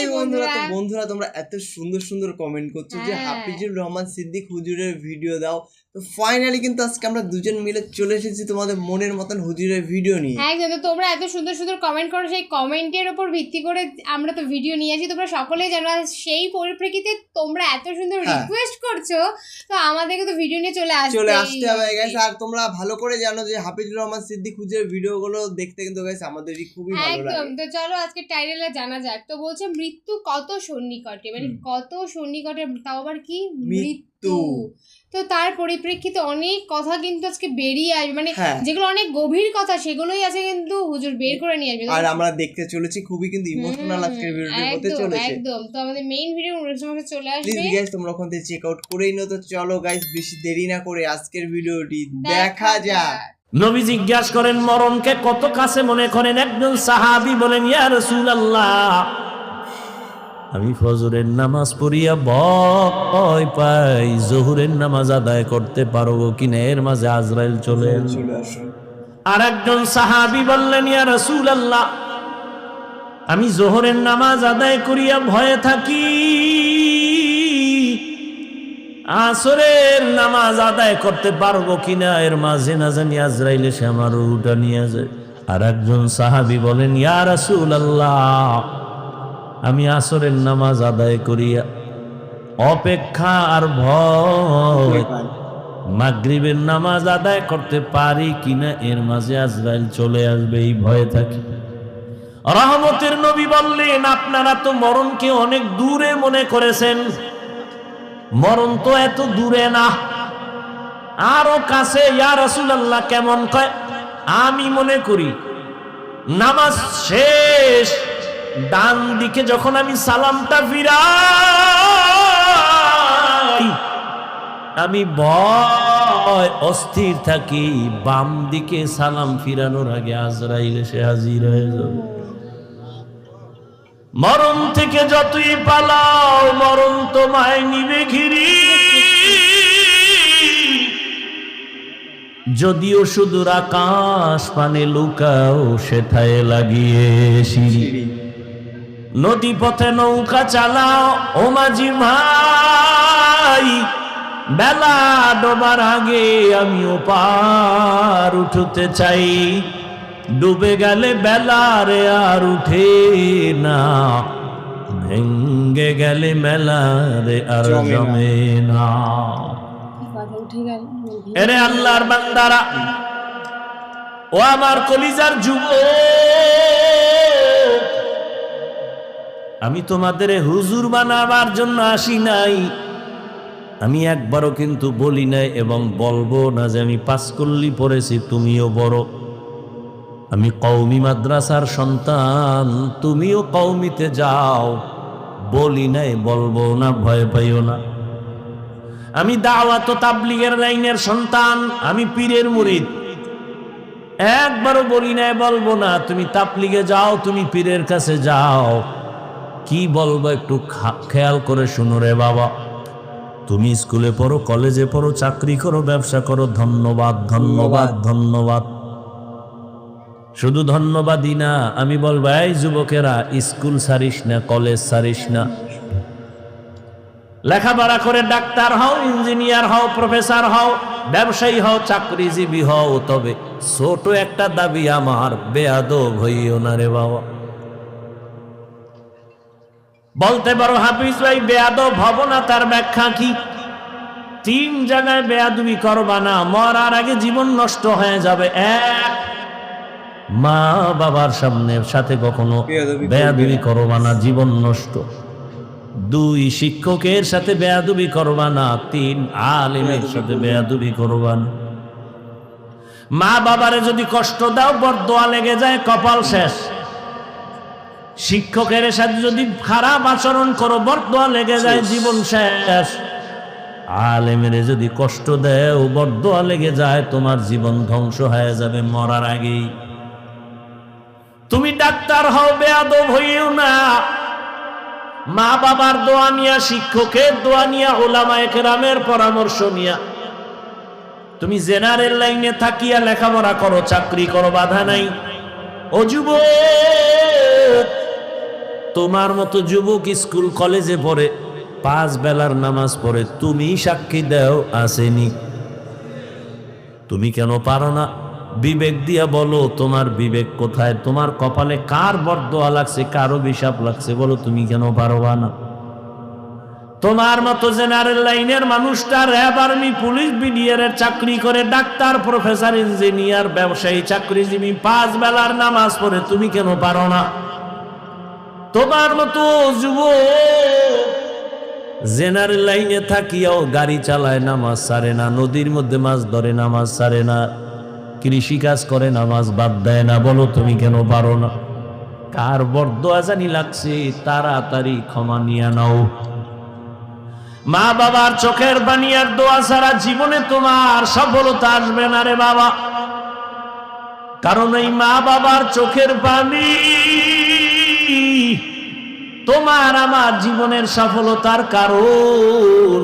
High বন্ধুরা তো বন্ধুরা তোমরা এত সুন্দর সুন্দর কমেন্ট করছ যে হ্যাঁ। হাফিজুর রহমান সিদ্দিক হুজুরের ভিডিও দাও তো ফাইনালি কিন্তু আজকে আমরা দুজন মিলে চলে এসেছি তোমাদের মনের মতন হুজুরের ভিডিও নিয়ে। হ্যাঁ তো তোমরা এত সুন্দর সুন্দর কমেন্ট করো সেই কমেন্টের উপর ভিত্তি করে আমরা তো ভিডিও নিয়ে আসি। তোমরা সকলেই জানো সেই পরিপ্রেক্ষিতে তোমরা এত সুন্দর হ্যাঁ। রিকোয়েস্ট করছ তো আমাদেরকে তো ভিডিও নিয়ে চলে আসতে চলে আসতে হবে গাইস আর তোমরা ভালো করে জানো যে হাফিজুর রহমান সিদ্দিক হুজুরের ভিডিওগুলো দেখতে কিন্তু গাইস আমাদেরই খুবই ভালো লাগে। একদম তো চলো আজকে টাইটেলটা জানা যাক। তো বলছে মৃত্যু কত সন্নিকটে? মানে কত সন্নিকটে? তাও আবার কি? মৃত্যু। মৃত্যু তো তার পরিপ্রেক্ষিতে অনেক কথা কিন্তু আজকে বেরিয়ে আসবে। মানে হ্যাঁ। যেগুলো অনেক গভীর কথা সেগুলোই আছে কিন্তু হুজুর বের করে নিয়ে আসবে। আর আমরা দেখতে চলেছি খুবই কিন্তু ইমোশনাল আজকের ভিডিওটি হতে চলেছে। একদম। তো আমাদের মেইন ভিডিও সময় চলে আসবে। প্লিজ গাইস তোমরা ওখান থেকে চেক আউট করেই নাও। তো চলো গাইস বেশি দেরি না করে আজকের ভিডিওটি দেখা যাক। নবী জিজ্ঞাসা করেন মরণকে কত কাছে মনে করেন? একজন সাহাবি বলেন ইয়া রাসূলুল্লাহ। আমি ফজরের নামাজ পড়িয়া ভয় পাই। জোহরের নামাজ আদায় করতে পারব কিনা এর মাঝে আজরাইল চলে। আর একজন সাহাবি বললেন ইয়া রাসূলুল্লাহ আমি জোহরের নামাজ আদায় করিয়া ভয়ে থাকি। আসরের নামাজ আদায় করতে পারব কিনা এর মাঝে না জানি আজরাইল এসে আমার রুটা নিয়ে যায়। আর একজন সাহাবি বলেন ইয়া রাসূলুল্লাহ আমি আসরের নামাজ আদায় করিয়া অপেক্ষা আর ভয়। মাগরিবের নামাজ আদায় করতে পারি কিনা এর মাঝে আজরাইল চলে আসবে এই ভয়ে থাকি। রহমতের নবী বললেন আপনারা তো মরণকে অনেক দূরে মনে করেছেন। মরণ তো এত দূরে না। আরও কাছে ইয়া কেমন কয়? আমি মনে করি নামাজ শেষ। ডান দিকে যখন আমি সালামটা ফিরাই, আমি ভয়, অস্থির থাকি। বাম দিকে সালাম ফিরানোর আগে আজরাইল এসে হাজির হয়ে যাবে। মরণ থেকে যতই পালাও, মরণ তোমায় নিবে ঘিরি। যদিও সুদূর আকাশ পানে লুকাও, সেথায় লাগিয়ে সিঁড়ি নদী পথে নৌকা চালাও ও মাঝি ভাই। বেলা ডোবার আগে আমিও পার উঠতে চাই। ডুবে গেলে বেলারে আর উঠে না। ভেঙ্গে গেলে মেলারে আর জমে না। এরে আল্লাহর বান্দারা ও আমার কলিজার যুব আমি তোমাদের হুজুর বানাবার জন্য আসি নাই। আমি একবারও কিন্তু বলি নাই এবং বলব না যে আমি পাঁচকল্লি পড়েছি, তুমিও বড়। আমি কৌমি মাদ্রাসার সন্তান, তুমিও কৌমিতে যাও। বলি নাই, বলব না, ভয় পাইও না। আমি দাওয়াত তাবলিগের লাইনের সন্তান, আমি পীরের মুরিদ। একবারও বলি নাই, বলব না, তুমি তাবলিগে যাও, তুমি পীরের কাছে যাও। কি বলব একটু খেয়াল করে শুনো রে বাবা। তুমি স্কুলে পড়ো কলেজে পড়ো চাকরি করো ব্যবসা করো ধন্যবাদ ধন্যবাদ। ধন্যবাদ। শুধু ধন্যবাদই না আমি বলব এই যুবকেরা স্কুল সারিস না কলেজ সারিস না। লেখাপড়া করে ডাক্তার হও ইঞ্জিনিয়ার হও প্রফেসর হও ব্যবসায়ী হও চাকরিজীবী হও তবে ছোট একটা দাবি আমার বেয়াদব হইও না রে বাবা। বলতে পারো হাফিজ ভাই বেয়াদব হব না তার ব্যাখ্যা কি? তিন জায়গায় বেয়াদবি করবা না মরার আগে জীবন নষ্ট হয়ে যাবে। এক মা বাবার সামনে সাথে কখনো বেয়াদবি করবে না। করবা না জীবন নষ্ট। দুই শিক্ষকের সাথে বেয়াদবি করবা না তিন আলেমের সাথে বেয়াদবি করবা না। মা বাবারে যদি কষ্ট দাও বরদোয়া লেগে যায় কপাল শেষ। শিক্ষকের সাথে যদি খারাপ আচরণ করো বরদোয়া লেগে যায় জীবন শেষ। আলেমের যদি কষ্ট দেও বরদোয়া লেগে যায় তোমার জীবন ধ্বংস হয়ে যাবে মরার আগেই। তুমি ডাক্তার হও বেয়াদব হইও না। মা বাবার দোয়া নিয়া শিক্ষকের দোয়া নিয়া ওলামায়ে কেরামের পরামর্শ নিয়া। তুমি জেনারেল লাইনে থাকিয়া লেখাপড়া করো চাকরি করো বাধা নাই। ও তোমার মতো যুবক স্কুল কলেজে পড়ে, পাঁচ বেলার নামাজ পড়ে, তুমি সাক্ষী দেও আসেনি। তুমি কেন পারো না? বিবেক দিয়া বলো, তোমার বিবেক কোথায়? তোমার কপালে কার বরদোয়া লাগছে, কারও বিষাপ লাগছে, বলো তুমি কেন পারবা না? তোমার মতো জেনারেল লাইনের মানুষটা র্যাব আর্মি, পুলিশ বিডিআরের চাকরি করে ডাক্তার, প্রফেসর, ইঞ্জিনিয়ার, ব্যবসায়ী, চাকরিজীবী, পাঁচ বেলার নামাজ পড়ে, তুমি কেন পারো না? তোমার মতো যুব জেনারেল লাইনে থাকিয়াও গাড়ি চালায়, নামাজ সারে না, নদীর মধ্যে মাছ ধরে, নামাজ সারে না, কৃষি কাজ করে, নামাজ বাদ দেয় না, বলো তুমি কেন পারো না? কার বর্দ আজানি লাগছে, তাড়াতাড়ি ক্ষমা নিয়ে নাও। মা বাবার চোখের বানিয়ার দোয়া ছাড়া জীবনে তোমার সফলতা আসবে না রে বাবা। কারণ এই মা বাবার চোখের পানি তোমার আমার জীবনের সফলতার কারণ।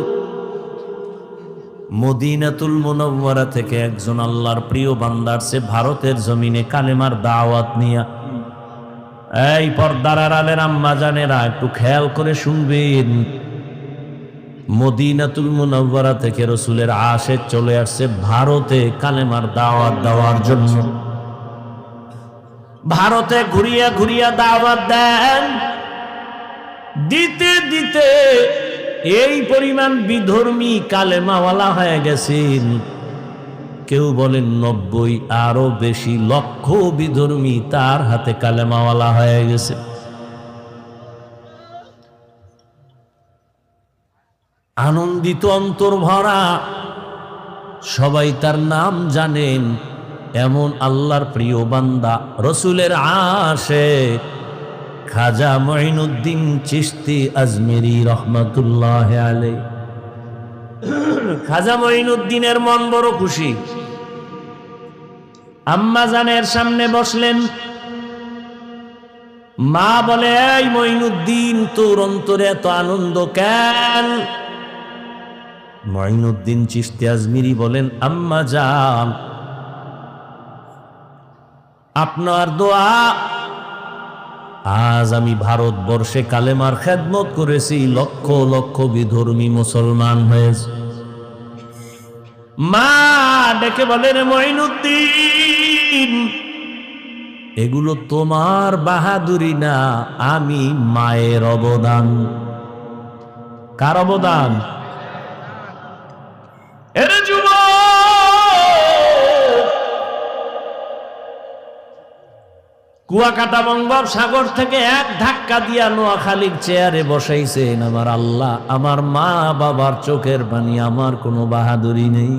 মদিনাতুল মুনওয়ারা থেকে একজন আল্লাহর প্রিয় বান্দার সে ভারতের জমিনে কালেমার দাওয়াত নিয়া। এই পর্দার আড়ালের আম্মা জানেরা, একটু খেয়াল করে শুনবেন। মদিনাতুল মুনওয়ারা থেকে রসুলের আশে চলে আসছে ভারতে কালেমার দাওয়াত দেওয়ার জন্য। ভারতে ঘুরিয়া ঘুরিয়া দাওয়াত দেন। দিতে দিতে এই পরিমাণ বিধর্মী কালেমাওয়ালা হয়ে গেছেন। কেউ বলেন নব্বই আরও বেশি লক্ষ বিধর্মী তার হাতে কালেমাওয়ালা হয়ে গেছে। আনন্দিত অন্তর ভরা সবাই তার নাম জানেন, এমন আল্লাহর প্রিয় বান্দা, রসুলের আশে। খাজা মঈনুদ্দিন চিস্তি আজমেরি রহমতুল্লাহ আলে। খাজা মঈনুদ্দিনের মন বড় খুশি। আম্মা জানের সামনে বসলেন। মা বলে, এই মঈনুদ্দিন, তোর অন্তরে এত আনন্দ কেন? মঈনুদ্দিন চিস্তি আজমিরি বলেন, আম্মা যান আপনার দোয়া আজ আমি ভারতবর্ষে কালেমার খেদমত করেছি, লক্ষ লক্ষ বিধর্মী মুসলমান হয়েছে। মা ডেকে বলেন, মঈনুদ্দিন, এগুলো তোমার বাহাদুরি না, আমি মায়ের অবদান। কার অবদান? কুয়াকাটা বঙ্গোপসাগর থেকে এক ধাক্কা দিয়া নোয়াখালীর চেয়ারে বসাইছেন। আমার আল্লাহ, আমার মা বাবার চোখের পানি, আমার কোনো বাহাদুরি নেই।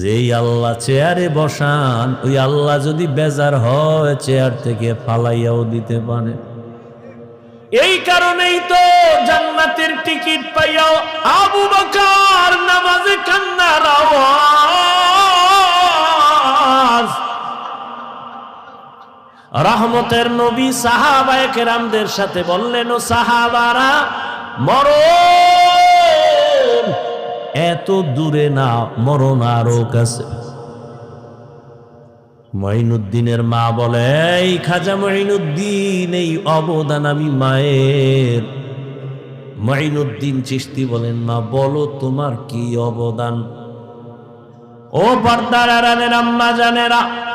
যেই আল্লাহ চেয়ারে বসান, ওই আল্লাহ যদি বেজার হয়, চেয়ার থেকে ফালাইয়াও দিতে পারে। এই কারণেই তো জান্নাতের টিকিট পাইয়াও আবু বকর নামাজে কান্নার আওয়াজ। রহমতের নবী সাহাবায়ে কেরামদের সাথে বললেন, ও সাহাবারা, মরণ! এত দূরে না মরণ আরও কাছে। মঈনুদ্দিনের মা বলে, এই খাজা মঈনুদ্দিন, এই অবদান আমি মায়ের। মঈনুদ্দিন চিস্তি বলেন, মা, বলো তোমার কি অবদান? ও পর্দার আম্মা জানেরা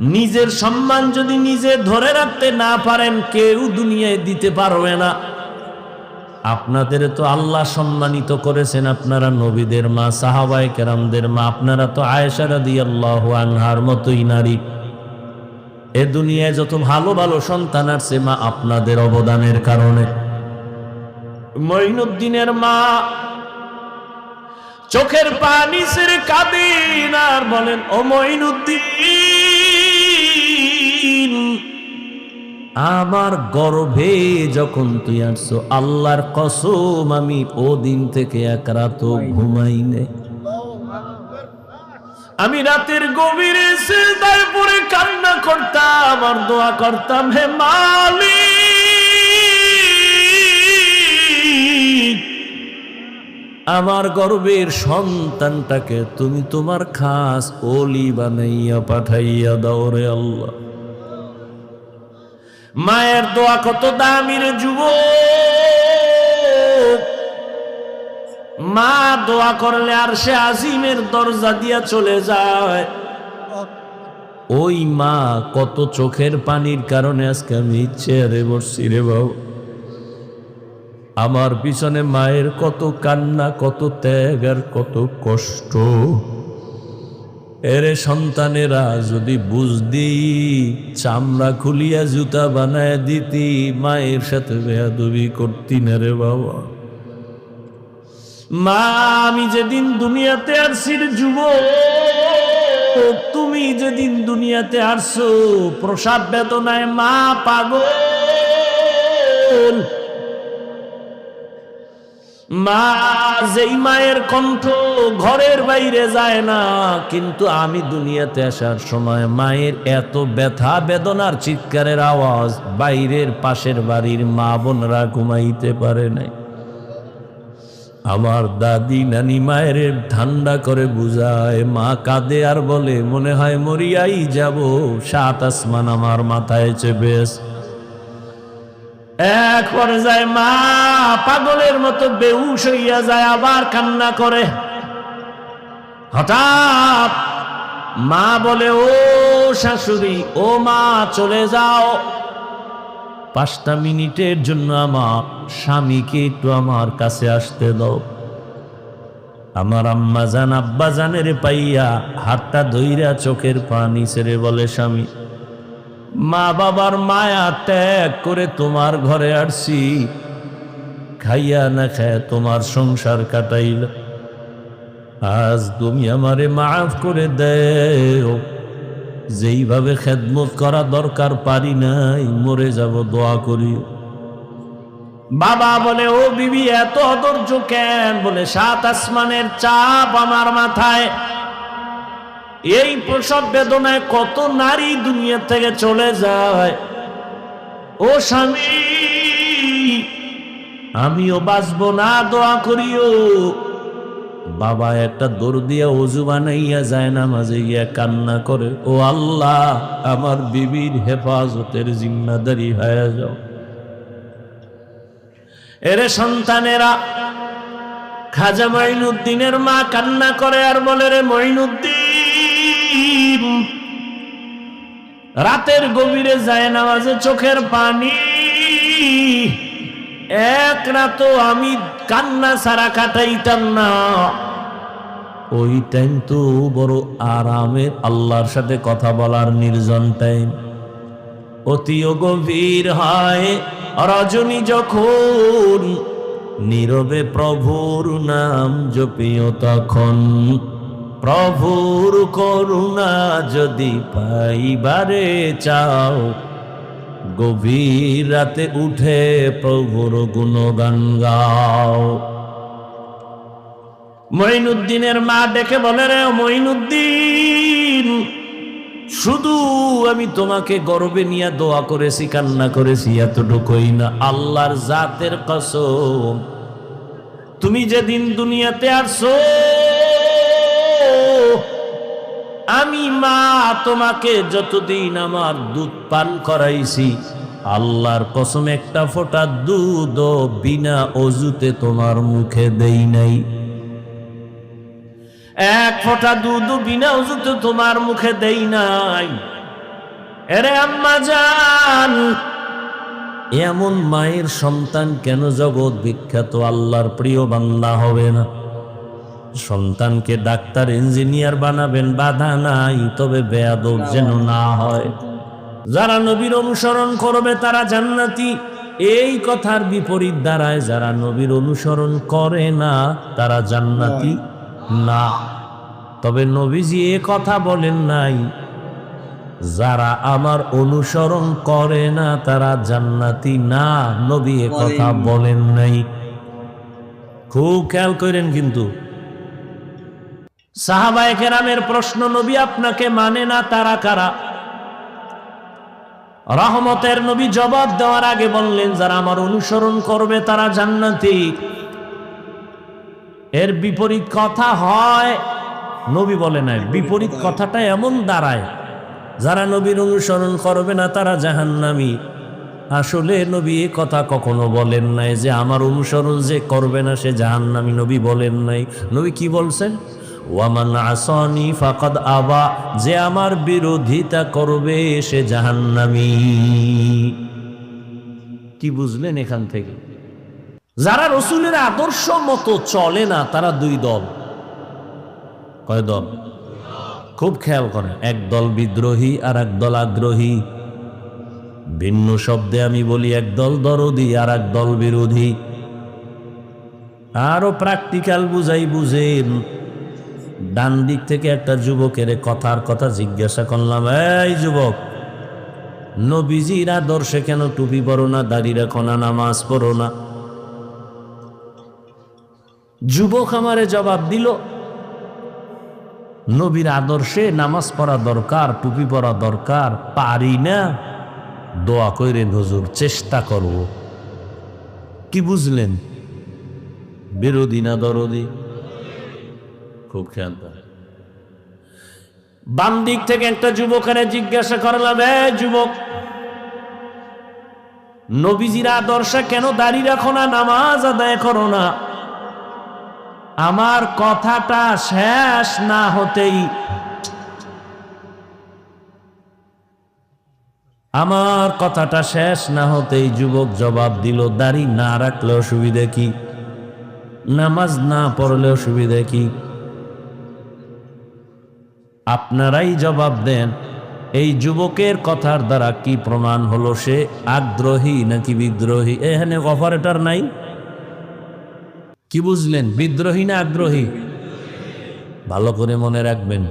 নিজের সম্মান যদি নিজে ধরে রাখতে না পারেন, কেউ দুনিয়ায় দিতে পারবে না। আপনাদের তো আল্লাহ সম্মানিত করেছেন, আপনারা নবীদের মা সাহাবাই কেরামদের মা, আপনারা তো আয়েশারা দিয়ে আল্লাহ আনহার মতোই নারী। এ দুনিয়ায় যত ভালো ভালো সন্তান আছে মা, আপনাদের অবদানের কারণে। মঈনুদ্দিনের মা, চোখের পানি সেরে কাঁদেন আর বলেন, ও মঈনুদ্দিন! আমার গর্ভে যখন তুই আসছো, আল্লাহর কসম, আমি ও দিন থেকে এক রাত ঘুমাই নে আমি রাতের গভীরে সেজদায় পড়ে কান্না করতাম আর দোয়া করতাম, হে মালিক, আমার গর্বের সন্তানটাকে তুমি তোমার খাস ওলি বানাইয়া পাঠাইয়া দাও রে আল্লাহ। মায়ের দোয়া কত দামির যুব মা দোয়া করলে আর সে আজিমের দরজা দিয়া চলে যায়। ওই মা কত চোখের পানির কারণে আজকে আমি চেয়ারে বসছি রে বাবু। আমার পিছনে মায়ের কত কান্না, কত ত্যাগ আর কত কষ্ট। এরে সন্তানেরা, যদি বুঝদি চামড়া খুলিয়া জুতা বানায় দিতি, মায়ের সাথে বেয়াদবি করতি না রে বাবা। মা, আমি যেদিন দুনিয়াতে আসছি রে যুব তুমি যেদিন দুনিয়াতে আসছো প্রসাব বেদনায় মা পাগল। মা যেই মায়ের কণ্ঠ ঘরের বাইরে যায় না, কিন্তু আমি দুনিয়াতে আসার সময় মায়ের এত ব্যথা, বেদনার চিৎকারের আওয়াজ বাইরের পাশের বাড়ির মা বোনরা ঘুমাইতে পারে নাই আমার দাদি, নানি মায়ের ঠান্ডা করে বুঝায়, মা কাঁদে আর বলে, মনে হয় মরিয়াই যাব, সাত আসমান আমার মাথায় চেপে আছে। এক পর্যায়ে মা পাগলের মতো বেউস হইয়া যায়, আবার কান্না করে। হঠাৎ মা বলে, ও শাশুড়ি, ও মা, চলে যাও। পাঁচটা মিনিটের জন্য আমার স্বামীকে একটু আমার কাছে আসতে দাও। আমার আম্মা জান আব্বা জানের পাইয়া হাতটা ধইরা চোখের পানি ছেড়ে বলে, স্বামী মা বাবার মায়া ত্যাগ করে তোমার ঘরে আসছি। খাইয়া না খায় তোমার সংসার কাটাইল। আজ তুমি আমারে মাফ করে দেও। যেইভাবে খেদমত করা দরকার পারি নাই, মরে যাব দোয়া করি। বাবা বলে, ও বিবি, এত অধৈর্য কেন? বলে, সাত আসমানের চাপ আমার মাথায় এই প্রসব বেদনায় কত নারী দুনিয়া থেকে চলে যায়। ও স্বামী, আমিও বাঁচবো না, দোয়া করিও। বাবা একটা দৌড় দিয়া অজু বানাইয়া যায় না মাঝে গিয়া কান্না করে, ও আল্লাহ, আমার বিবির হেফাজতের জিম্মাদারি হয়ে যাও। এরে সন্তানেরা, খাজা মঈনুদ্দিনের মা কান্না করে আর বলে, রে মঈনুদ্দিন রাতের গভীরে যায় নামাজে চোখের পানি। এক রাত আমি কান্না সারা কাটাইতাম না। ওই টাইম তো বড় আরামের আল্লাহর সাথে কথা বলার নির্জন টাইম অতিও গভীর হয় রজনী যখন। নীরবে প্রভুর নাম জপিও তখন। প্রভুর করুণা যদি পাইবারে চাও, গভীর রাতে উঠে প্রভুর গুণগান গাও। মঈনুদ্দিনের মা ডেকে বলে, রে মঈনুদ্দিন, শুধু আমি তোমাকে গর্বে নিয়ে দোয়া করেছি, কান্না করেছি এতটুকুই না, আল্লাহর জাতের কসম। তুমি যেদিন দুনিয়াতে আসছো আমি মা, তোমাকে যতদিন আমার দুধ পান করাইছি, আল্লাহর কসম একটা ফোঁটা দুধ বিনা অজুতে তোমার মুখে দেই নাই। এক ফোঁটা দুধ বিনা অজুতে তোমার মুখে দেই নাই। এরে আম্মা জান, এমন মায়ের সন্তান কেন জগৎ বিখ্যাত? আল্লাহর প্রিয় বান্দা হবে না। সন্তানকে ডাক্তার ইঞ্জিনিয়ার বানাবেন বাধা নাই তবে বেয়াদব যেন না হয়। যারা নবীর অনুসরণ করবে তারা জান্নাতি। এই কথার বিপরীত দ্বারায় যারা নবীর অনুসরণ করে না তারা জান্নাতি না। তবে নবীজি এ কথা বলেন নাই যারা আমার অনুসরণ করে না তারা জান্নাতি না। নবী এ কথা বলেন নাই। খুব খেয়াল করেন কিন্তু সাহাবায়ে কেরামের প্রশ্ন, নবী আপনাকে মানে না তারা কারা? রহমতের নবী জবাব দেওয়ার আগে বললেন, যারা আমার অনুসরণ করবে তারা জান্নাতি। এর বিপরীত কথা হয়, নবী বলে নাই, বিপরীত কথাটা এমন দাঁড়ায়, যারা নবীর অনুসরণ করবে না তারা জাহান্নামী। আসলে নবী এ কথা কখনো বলেন নাই যে আমার অনুসরণ যে করবে না সে জাহান্নামী, নবী বলেন নাই। নবী কি বলছেন? ওয়ামান আসনি ফাকাদ আবা, যে আমার বিরোধিতা করবে সে জাহান্নামী। কি বুঝলেন এখান থেকে? যারা রসুলের আদর্শ মতো চলে না, তারা দুই দল। কয় দল? খুব খেয়াল করেন, এক দল বিদ্রোহী আর এক দল আগ্রহী। ভিন্ন শব্দে আমি বলি, এক দল দরদি আর এক দল বিরোধী। আরও প্র্যাকটিক্যাল বুঝাই বুঝেন ডান দিক থেকে একটা যুবকের কথার কথা জিজ্ঞাসা করলাম, এই যুবক, নবীজির আদর্শে কেন টুপি পরো না, দাড়ি রাখো না, নামাজ পড়ো না? যুবক আমারে জবাব দিল, নবীর আদর্শে নামাজ পড়া দরকার, টুপি পরা দরকার, পারি না। দোয়া কইরেন হুজুর চেষ্টা করব। কি বুঝলেন? বিরোধী না দরদি? খুব খেয়াল বাম দিক থেকে একটা যুবকের জিজ্ঞাসা করলাম যুবক, নবীজির আদর্শে কেন দাঁড়িয়ে রাখো না, নামাজ আদায় করো না? আমার কথাটা শেষ না হতেই আমার কথাটা শেষ না হতেই যুবক জবাব দিল দাড়ি না রাখলে অসুবিধা কি? নামাজ না পড়লে অসুবিধা কি? আপনারাই জবাব দেন, এই যুবকের কথার দ্বারা কি প্রমাণ হলো সে আগ্রহী নাকি বিদ্রোহী? এখানে অপারেটর নাই। কি বুঝলেন, বিদ্রোহী না আগ্রহী? ভালো করে মনে রাখবেন।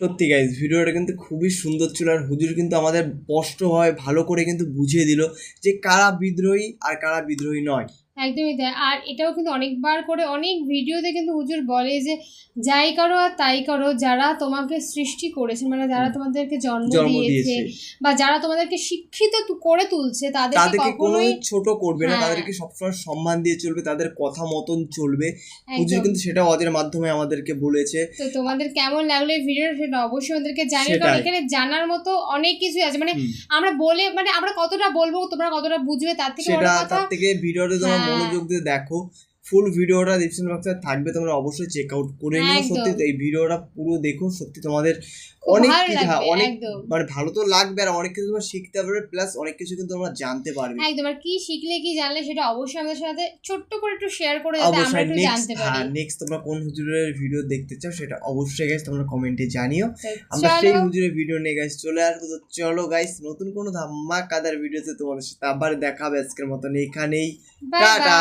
সত্যি গাইজ ভিডিওটা কিন্তু খুবই সুন্দর ছিল আর হুজুর কিন্তু আমাদের স্পষ্টভাবে ভালো করে কিন্তু বুঝিয়ে দিল যে কারা বিদ্রোহী আর কারা বিদ্রোহী নয়। একদমই তাই। আর এটাও কিন্তু অনেকবার করে অনেক ভিডিওতে কিন্তু হুজুর বলে যে যাই করো আর তাই করো যারা তোমাকে সৃষ্টি করেছে মানে যারা তোমাদেরকে জন্ম দিয়েছে বা যারা তোমাদেরকে শিক্ষিত করে তুলছে তাদেরকে কখনোই ছোট করবে না হ্যাঁ। তাদেরকে সবসময় সম্মান দিয়ে চলবে তাদের কথা মতন চলবে। হুজুর কিন্তু সেটা ওদের মাধ্যমে আমাদেরকে বলেছে। তো তোমাদের কেমন লাগল এই ভিডিওটা সেটা অবশ্যই আমাদেরকে জানিও কারণ এখানে জানার মতো অনেক কিছুই আছে। মানে আমরা বলে মানে আমরা কতটা বলব তোমরা কতটা বুঝবে তার থেকে সেটা তার থেকে ভিডিওটা। মনোযোগ দিয়ে দেখো। ফুল ভিডিওটা ডিসক্রিপশন বক্সে থাকবে তোমরা অবশ্যই চেক আউট করে নিও। সত্যি এই ভিডিওটা পুরো দেখো সত্যি তোমাদের অনেক কিছু হ্যাঁ, অনেক মানে ভালো তো লাগবে আর অনেক কিছু তোমরা শিখতে পারবে প্লাস অনেক কিছু কিন্তু তোমরা জানতে পারবে। একদম আর কি শিখলে কি জানলে সেটা অবশ্যই আমাদের সাথে ছোট্ট করে একটু শেয়ার করে যাতে আমরা একটু জানতে হ্যাঁ নেক্সট তোমরা কোন হুজুরের ভিডিও দেখতে চাও সেটা অবশ্যই গাইস তোমরা কমেন্টে জানিও। আমরা সেই হুজুরের ভিডিও নিয়ে গাইস চলে আসব। তো চলো গাইস নতুন কোনো ধামাকাদার ভিডিওতে তোমাদের সাথে আবার দেখা হবে আজকের মতন এখানেই। টাটা!